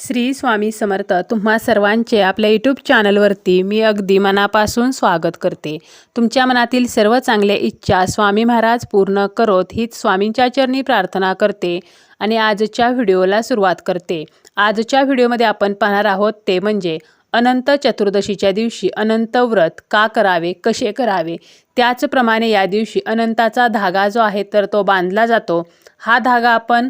श्री स्वामी समर्थ तुम्हा सर्वांचे आपल्या यूट्यूब चॅनलवरती मी अगदी मनापासून स्वागत करते. तुमच्या मनातील सर्व चांगल्या इच्छा स्वामी महाराज पूर्ण करोत हीच स्वामींच्या चरणी प्रार्थना करते आणि आजच्या व्हिडिओला सुरुवात करते. आजच्या व्हिडिओमध्ये आपण पाहणार आहोत ते म्हणजे अनंत चतुर्दशीच्या दिवशी अनंत व्रत का करावे कसे करावे? त्याचप्रमाणे या दिवशी अनंताचा धागा जो आहे तर तो बांधला जातो. हा धागा आपण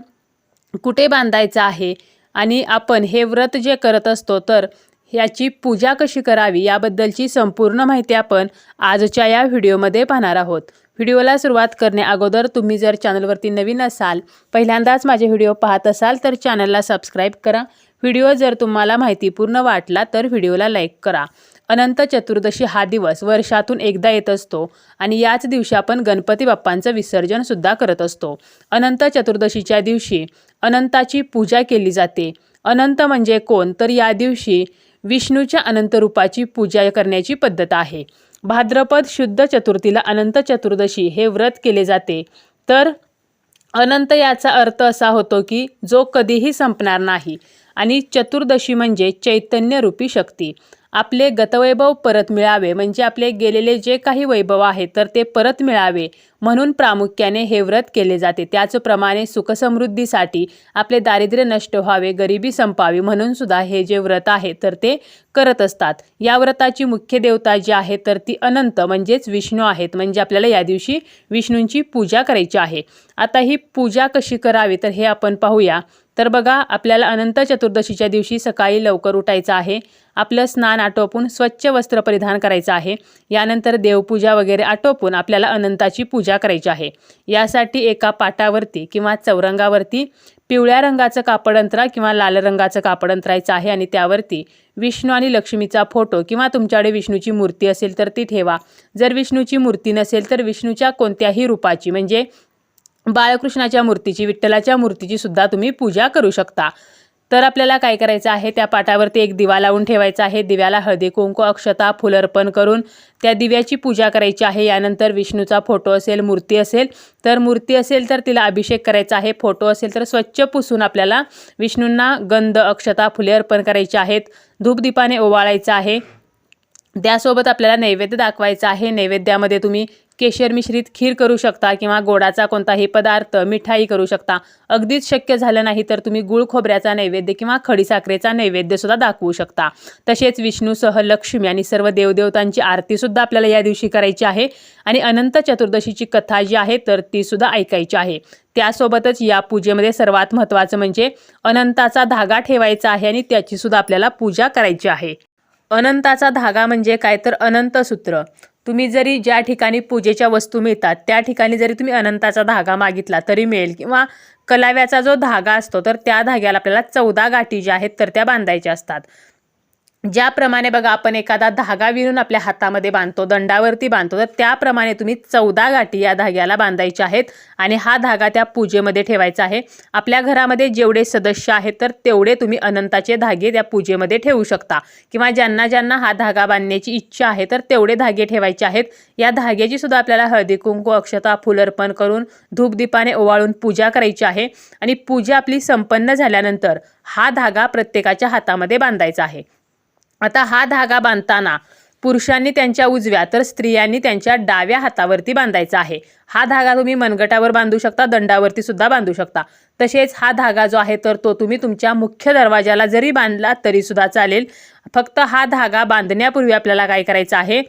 कुठे बांधायचा आहे? आणि आपण हे व्रत जे करत असतो तर ह्याची पूजा कशी करावी याबद्दलची संपूर्ण माहिती आपण आजच्या या व्हिडिओमध्ये पाहणार आहोत. व्हिडिओला सुरुवात करणे अगोदर तुम्ही जर चॅनलवरती नवीन असाल पहिल्यांदाच माझे व्हिडिओ पाहत असाल तर चॅनलला सबस्क्राईब करा. व्हिडिओ जर तुम्हाला माहितीपूर्ण वाटला तर व्हिडिओला लाईक करा. अनंत चतुर्दशी हा दिवस वर्षातून एकदा येत असतो आणि याच दिवशी आपण गणपती बाप्पांचं विसर्जनसुद्धा करत असतो. अनंत चतुर्दशीच्या दिवशी अनंताची पूजा केली जाते. अनंत म्हणजे कोण? तर या दिवशी विष्णूच्या अनंत रूपाची पूजा करण्याची पद्धत आहे. भाद्रपद शुद्ध चतुर्थीला अनंत चतुर्दशी हे व्रत केले जाते. तर अनंत याचा अर्थ असा होतो की जो कधीही संपणार नाही. आणि चतुर्दशी म्हणजे चैतन्यरूपी शक्ती. आपले गतवैभव परत मिळावे म्हणजे आपले गेलेले जे काही वैभव आहे तर ते परत मिळावे म्हणून प्रामुख्याने हे व्रत केले जाते. त्याचप्रमाणे सुखसमृद्धीसाठी आपले दारिद्र्य नष्ट व्हावे गरिबी संपावी म्हणून सुद्धा हे जे व्रत आहे तर ते करत असतात. या व्रताची मुख्य देवता जी आहे तर ती अनंत म्हणजेच विष्णू आहेत. म्हणजे आपल्याला या दिवशी विष्णूंची पूजा करायची आहे. आता ही पूजा कशी करावी तर हे आपण पाहूया. तर बघा आपल्याला अनंत चतुर्दशीच्या दिवशी सकाळी लवकर उठायचं आहे. आपलं स्नान आटोपून स्वच्छ वस्त्र परिधान करायचं आहे. यानंतर देवपूजा वगैरे आटोपून आपल्याला अनंताची पूजा करायची आहे. यासाठी एका पाटावरती किंवा चौरंगावरती पिवळ्या रंगाचं कापड अंतरा किंवा लाल रंगाचं कापड अंतरायचं आहे आणि त्यावरती विष्णू आणि लक्ष्मीचा फोटो किंवा तुमच्याकडे विष्णूची मूर्ती असेल तर ती ठेवा. जर विष्णूची मूर्ती नसेल तर विष्णूच्या कोणत्याही रूपाची म्हणजे बाळकृष्णाच्या मूर्तीची विठ्ठलाच्या मूर्तीची सुद्धा तुम्ही पूजा करू शकता. तर आपल्याला काय करायचं आहे? त्या पाटावरती एक दिवा लावून ठेवायचा आहे. दिव्याला हळदी कुंकू अक्षता फुल अर्पण करून त्या दिव्याची पूजा करायची आहे. यानंतर विष्णूचा फोटो असेल मूर्ती असेल तर मूर्ती असेल तर तिला अभिषेक करायचा आहे. फोटो असेल तर स्वच्छ पुसून आपल्याला विष्णूंना गंध अक्षता फुले अर्पण करायची आहेत. धूपदीपाने ओवाळायचं आहे. त्यासोबत आपल्याला नैवेद्य दाखवायचा आहे. नैवेद्यामध्ये तुम्ही केशर मिश्रित खीर करू शकता किंवा गोडाचा कोणताही पदार्थ मिठाई करू शकता. अगदीच शक्य झालं नाही तर तुम्ही गुळ खोबऱ्याचा नैवेद्य किंवा खडीसाखरेचा नैवेद्यसुद्धा दाखवू शकता. तसेच विष्णूसह लक्ष्मी आणि सर्व देवदेवतांची आरतीसुद्धा आपल्याला या दिवशी करायची आहे आणि अनंत चतुर्दशीची कथा जी आहे तर तीसुद्धा ऐकायची आहे. त्यासोबतच या पूजेमध्ये सर्वात महत्त्वाचं म्हणजे अनंताचा धागा ठेवायचा आहे आणि त्याचीसुद्धा आपल्याला पूजा करायची आहे. अनंताचा धागा म्हणजे काय? तर अनंतसूत्र तुम्ही जरी ज्या ठिकाणी पूजेच्या वस्तू मिळतात त्या ठिकाणी जरी तुम्ही अनंताचा धागा मागितला तरी मिळेल किंवा कलाव्याचा जो धागा असतो तर त्या धाग्याला आपल्याला चौदा गाठी ज्या आहेत तर त्या बांधायच्या असतात. ज्याप्रमाणे बघा आपण एखादा धागा विणून आपल्या हातामध्ये बांधतो दंडावरती बांधतो तर त्याप्रमाणे तुम्ही चौदा गाठी या धाग्याला बांधायच्या आहेत आणि हा धागा त्या पूजेमध्ये ठेवायचा आहे. आपल्या घरामध्ये जेवढे सदस्य आहेत तर तेवढे तुम्ही अनंताचे धागे त्या पूजेमध्ये ठेवू शकता. किंवा ज्यांना ज्यांना हा धागा बांधण्याची इच्छा आहे तर तेवढे धागे ठेवायचे आहेत. या धाग्याची सुद्धा आपल्याला हळदी कुंकू अक्षता फुल अर्पण करून धूपदीपाने ओवाळून पूजा करायची आहे. आणि पूजा आपली संपन्न झाल्यानंतर हा धागा प्रत्येकाच्या हातामध्ये बांधायचा आहे. आता हा धागा बांधताना पुरुषांनी त्यांच्या उजव्या तर स्त्रियांनी त्यांच्या डाव्या हातावरती बांधायचा आहे. हा धागा तुम्ही मनगटावर बांधू शकता दंडावरती सुद्धा बांधू शकता. तसेच हा धागा जो आहे तर तो तुम्ही तुमच्या मुख्य दरवाजाला जरी बांधला तरी सुद्धा चालेल. फक्त हा धागा बांधण्यापूर्वी आपल्याला काय करायचं आहे?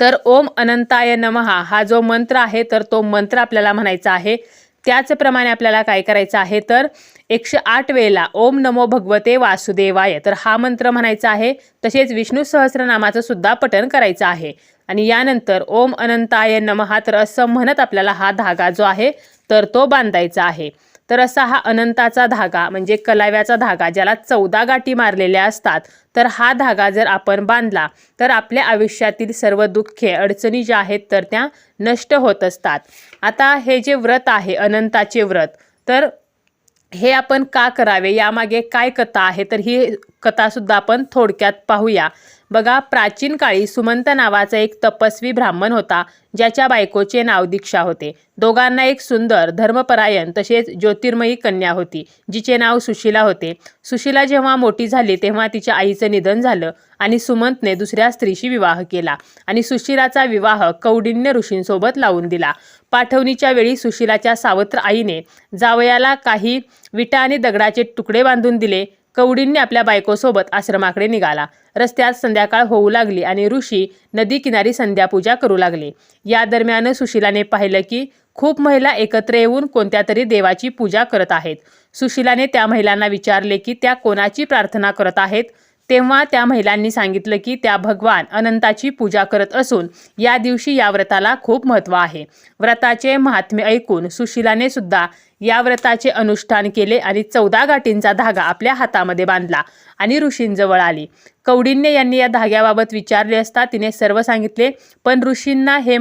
तर ओम अनंताय नमहा हा जो मंत्र आहे तर तो मंत्र आपल्याला म्हणायचा आहे. त्याचप्रमाणे आपल्याला काय करायचं आहे? तर एकशे आठ वेळेला ओम नमो भगवते वासुदेवाय. तर हा मंत्र म्हणायचा आहे तसेच विष्णू सहस्रनामाचं सुद्धा पठण करायचं आहे. आणि यानंतर ओम अनंताय नमहा तर असं म्हणत आपल्याला हा धागा जो आहे तर तो बांधायचा आहे. तर असा हा अनंताचा धागा म्हणजे कलाव्याचा धागा ज्याला चौदा गाठी मारलेल्या असतात तर हा धागा जर आपण बांधला तर आपल्या आयुष्यातील सर्व दुःखे अडचणी ज्या आहेत तर त्या नष्ट होत असतात. आता हे जे व्रत आहे अनंताचे व्रत तर हे आपण का करावे? यामागे काय कथा आहे? तर ही कथासुद्धा आपण थोडक्यात पाहूया. बघा प्राचीन काळी सुमंत नावाचा एक तपस्वी ब्राह्मण होता ज्याच्या बायकोचे नाव दीक्षा होते. दोघांना एक सुंदर धर्मपरायण तसेच ज्योतिर्मयी कन्या होती जिचे नाव सुशिला होते. सुशिला जेव्हा मोठी झाली तेव्हा तिच्या आईचं निधन झालं आणि सुमंतने दुसऱ्या स्त्रीशी विवाह केला आणि सुशिलाचा विवाह कौडिन्य ऋषींसोबत लावून दिला. पाठवणीच्या वेळी सुशिलाच्या सावत्र आईने जावयाला काही विटा आणि दगडाचे तुकडे बांधून दिले. कवडींनी आपल्या बायकोसोबत आश्रमाकडे निघाला. रस्त्यात संध्याकाळ होऊ लागली आणि ऋषी नदी किनारी संध्यापूजा करू लागले. या दरम्यान सुशिलाने पाहिलं की खूप महिला एकत्र येऊन कोणत्या तरी देवाची पूजा करत आहेत. सुशिलाने त्या महिलांना विचारले की त्या कोणाची प्रार्थना करत आहेत? तेव्हा त्या महिलांनी सांगितलं की त्या भगवान अनंताची पूजा करत असून या दिवशी या व्रताला खूप महत्त्व आहे. व्रताचे महात्म्य ऐकून सुशिलाने सुद्धा या व्रताचे अनुष्ठान केले आणि चौदा गाठींचा धागा आपल्या हातामध्ये बांधला आणि ऋषींजवळ आली. कौडिन्य यांनी या धाग्याबाबत विचारले असता तिने सर्व सांगितले पण ऋषींना हे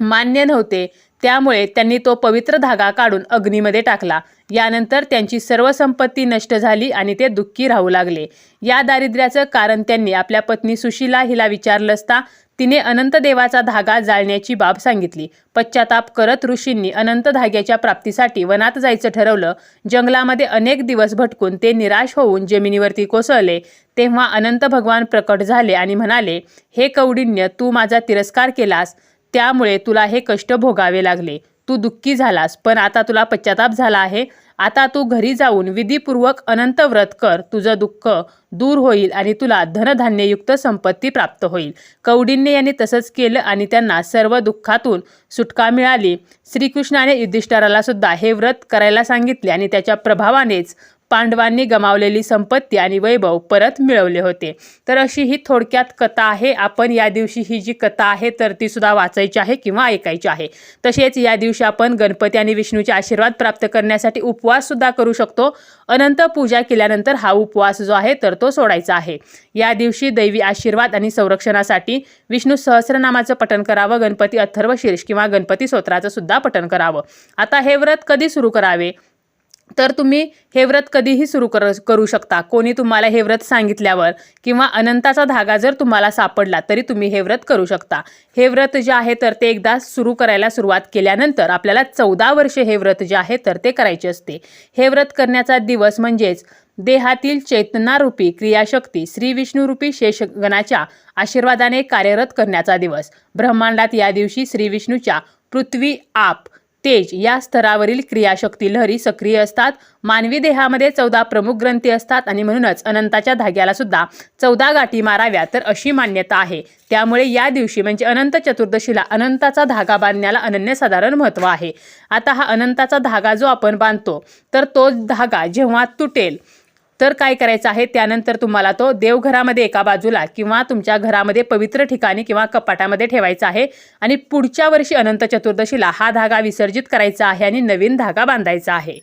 मान्य नव्हते त्यामुळे त्यांनी तो पवित्र धागा काढून अग्नीमध्ये टाकला. यानंतर त्यांची सर्व संपत्ती नष्ट झाली आणि ते दुःखी राहू लागले. या दारिद्र्याचं कारण त्यांनी आपल्या पत्नी सुशीला हिला विचारलं असता तिने अनंत देवाचा धागा जाळण्याची बाब सांगितली. पश्चाताप करत ऋषींनी अनंत धाग्याच्या प्राप्तीसाठी वनात जायचं ठरवलं. जंगलामध्ये अनेक दिवस भटकून ते निराश होऊन जमिनीवरती कोसळले. तेव्हा अनंत भगवान प्रकट झाले आणि म्हणाले हे कौडिन्य तू माझा तिरस्कार केलास. त्यामुळे तुला हे कष्ट भोगावे लागले. तू दुःखी झालास पण आता तुला पश्चाताप झाला आहे. आता तू घरी जाऊन विधीपूर्वक अनंत व्रत कर. तुझं दुःख दूर होईल आणि तुला धनधान्ययुक्त संपत्ती प्राप्त होईल. कौडिन्य यांनी तसंच केलं आणि त्यांना सर्व दुःखातून सुटका मिळाली. श्रीकृष्णाने युधिष्ठराला सुद्धा हे व्रत करायला सांगितले आणि त्याच्या प्रभावानेच पांडवांनी गमावलेली संपत्ती आणि वैभव परत मिळवले होते. तर अशी ही थोडक्यात कथा आहे. आपण या दिवशी ही जी कथा आहे तर ती सुद्धा वाचायची आहे किंवा ऐकायची आहे. तसेच या दिवशी आपण गणपती आणि विष्णूचे आशीर्वाद प्राप्त करण्यासाठी उपवास सुद्धा करू शकतो. अनंत पूजा केल्यानंतर हा उपवास जो आहे तर तो सोडायचा आहे. या दिवशी दैवी आशीर्वाद आणि संरक्षणासाठी विष्णू सहस्रनामाचं पठण करावं गणपती अथर्व शीर्ष किंवा गणपती स्तोत्राचं सुद्धा पठण करावं. आता हे व्रत कधी सुरू करावे? तर तुम्ही हे व्रत कधीही सुरू कर करू शकता. कोणी तुम्हाला हे व्रत सांगितल्यावर किंवा अनंताचा धागा जर तुम्हाला सापडला तरी तुम्ही हे व्रत करू शकता. हे व्रत जे आहे तर ते एकदा सुरू करायला सुरुवात केल्यानंतर आपल्याला चौदा वर्षे हे व्रत जे आहे तर ते करायचे असते. हे व्रत करण्याचा दिवस म्हणजेच देहातील चेतनारूपी क्रियाशक्ती श्री विष्णुरूपी शेषगणाच्या आशीर्वादाने कार्यरत करण्याचा दिवस. ब्रह्मांडात या दिवशी श्री विष्णूच्या पृथ्वी आप तेज. या स्तरावरील क्रियाशक्ती लहरी सक्रिय असतात. मानवी देहामध्ये चौदा प्रमुख ग्रंथी असतात आणि म्हणूनच अनंताच्या धाग्याला सुद्धा चौदा गाठी माराव्या तर अशी मान्यता आहे. त्यामुळे या दिवशी म्हणजे अनंत चतुर्दशीला अनंताचा धागा बांधण्याला अनन्यसाधारण महत्त्व आहे. आता हा अनंताचा धागा जो आपण बांधतो तर तो धागा जेव्हा तुटेल तर काय करायचं आहे? त्यानंतर तुम्हाला तो देवघरामध्ये एका बाजूला किंवा तुमच्या घरामध्ये पवित्र ठिकाणी किंवा कपाटामध्ये ठेवायचा आहे आणि पुढच्या वर्षी अनंत चतुर्दशीला हा धागा विसर्जित करायचा आहे आणि नवीन धागा बांधायचा आहे.